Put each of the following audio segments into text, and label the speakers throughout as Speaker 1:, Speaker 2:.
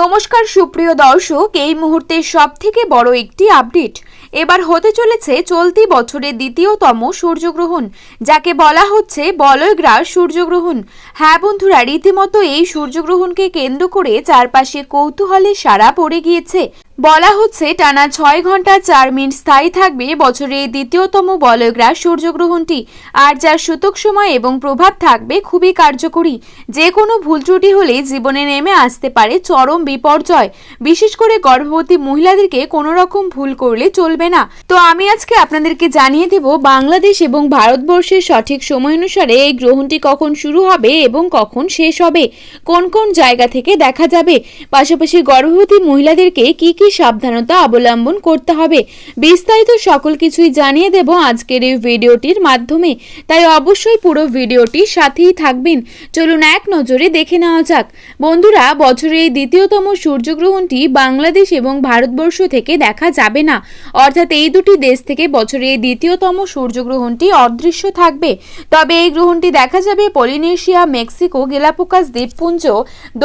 Speaker 1: নমস্কার সুপ্রিয় দর্শক, এই মুহূর্তে সব থেকে বড় একটি আপডেট। এবার হতে চলেছে চলতি বছরের দ্বিতীয়তম সূর্যগ্রহণ, যাকে বলা হচ্ছে বলয়গ্রাস সূর্যগ্রহণ। হ্যাঁ বন্ধুরা, রীতিমতো এই সূর্যগ্রহণকে কেন্দ্র করে চারপাশে কৌতূহলে সারা পড়ে গিয়েছে। বলা হচ্ছে, টানা ছয় ঘণ্টা চার মিনিট স্থায়ী থাকবে বছরের দ্বিতীয়তম বলয়গ্রাস সূর্যগ্রহণটি। আর যার সূতক সময় এবং প্রভাব থাকবে খুবই কার্যকরী। যে কোনো ভুল ত্রুটি হলে জীবনে নেমে আসতে পারে চরম বিপর্যয়। বিশেষ করে গর্ভবতী মহিলাদেরকে কোনো রকম ভুল করলে চলবে না। তো আমি আজকে আপনাদেরকে জানিয়ে দেব, বাংলাদেশ এবং ভারতবর্ষের সঠিক সময় অনুসারে এই গ্রহণটি কখন শুরু হবে এবং কখন শেষ হবে, কোন কোন জায়গা থেকে দেখা যাবে? পাশাপাশি গর্ভবতী মহিলাদেরকে কি কি সাবধানতা অবলম্বন করতে হবে। বিস্তারিত সকল কিছুই জানিয়ে দেব আজকের এই ভিডিওটির মাধ্যমে। তাই অবশ্যই পুরো ভিডিওটির সাথেই থাকবেন। চলুন এক নজরে দেখে নেওয়া যাক। বন্ধুরা, বছরের এই দ্বিতীয়তম সূর্যগ্রহণটি বাংলাদেশ এবং ভারতবর্ষ থেকে দেখা যাবে না। অর্থাৎ এই দুটি দেশ থেকে বছরের এই দ্বিতীয়তম সূর্যগ্রহণটি অদৃশ্য থাকবে। তবে এই গ্রহণটি দেখা যাবে পলিনেশিয়া, মেক্সিকো গেলাপোকাস দ্বীপপুঞ্জ,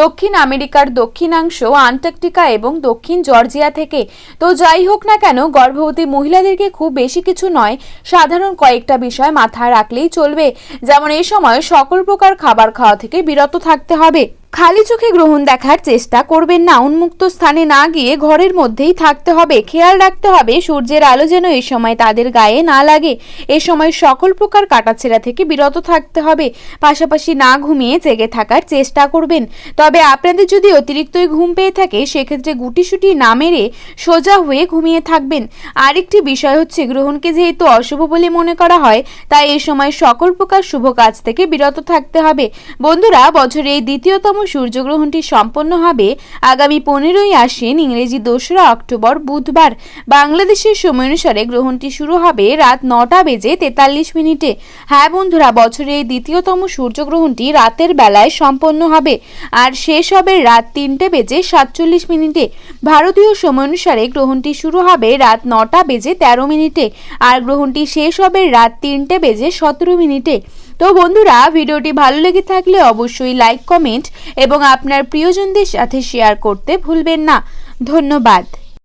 Speaker 1: দক্ষিণ আমেরিকার দক্ষিণাংশ, আন্টার্কটিকা এবং দক্ষিণ জর্জিয়া থেকে। তো যাই হোক না কেন, গর্ভবতী মহিলাদেরকে খুব বেশি কিছু নয়, সাধারণ কয়েকটা বিষয় মাথায় রাখলেই চলবে। যেমন এই সময় সকল প্রকার খাবার খাওয়া থেকে বিরত থাকতে হবে। খালি চোখে গ্রহণ দেখার চেষ্টা করবেন না। উন্মুক্ত স্থানে না গিয়ে ঘরের মধ্যেই থাকতে হবে। খেয়াল রাখতে হবে, সূর্যের আলো যেন এই সময় তাদের গায়ে না লাগে। এ সময় সকল প্রকার কাটাছেড়া থেকে বিরত থাকতে হবে। পাশাপাশি না ঘুমিয়ে জেগে থাকার চেষ্টা করবেন। তবে আপনাদের যদি অতিরিক্তই ঘুম পেয়ে থাকে, সেক্ষেত্রে গুটিসুটি না মেরে সোজা হয়ে ঘুমিয়ে থাকবেন। আরেকটি বিষয় হচ্ছে, গ্রহণকে যেহেতু অশুভ বলে মনে করা হয়, তাই এই সময় সকল প্রকার শুভ কাজ থেকে বিরত থাকতে হবে। বন্ধুরা, বছরের এই দ্বিতীয়তম সূর্যগ্রহণটি সম্পন্ন হবে আগামী পনেরোই আশ্বিন ইংরেজি দোসরা অক্টোবর বুধবার। বাংলাদেশের সময় অনুসারে গ্রহণটি শুরু হবে রাত নটা বেজে তেতাল্লিশ মিনিটে। হ্যাঁ বন্ধুরা, বছরের দ্বিতীয়তম সূর্যগ্রহণটি রাতের বেলায় সম্পন্ন হবে আর শেষ হবে রাত তিনটে বেজে সাতচল্লিশ মিনিটে। ভারতীয় সময় অনুসারে গ্রহণটি শুরু হবে রাত নটা বেজে তেরো মিনিটে আর গ্রহণটি শেষ হবে রাত তিনটে বেজে সতেরো মিনিটে। তো বন্ধুরা, ভিডিওটি ভালো লেগে থাকলে অবশ্যই লাইক কমেন্ট এবং আপনার প্রিয়জনদের সাথে শেয়ার করতে ভুলবেন না। ধন্যবাদ।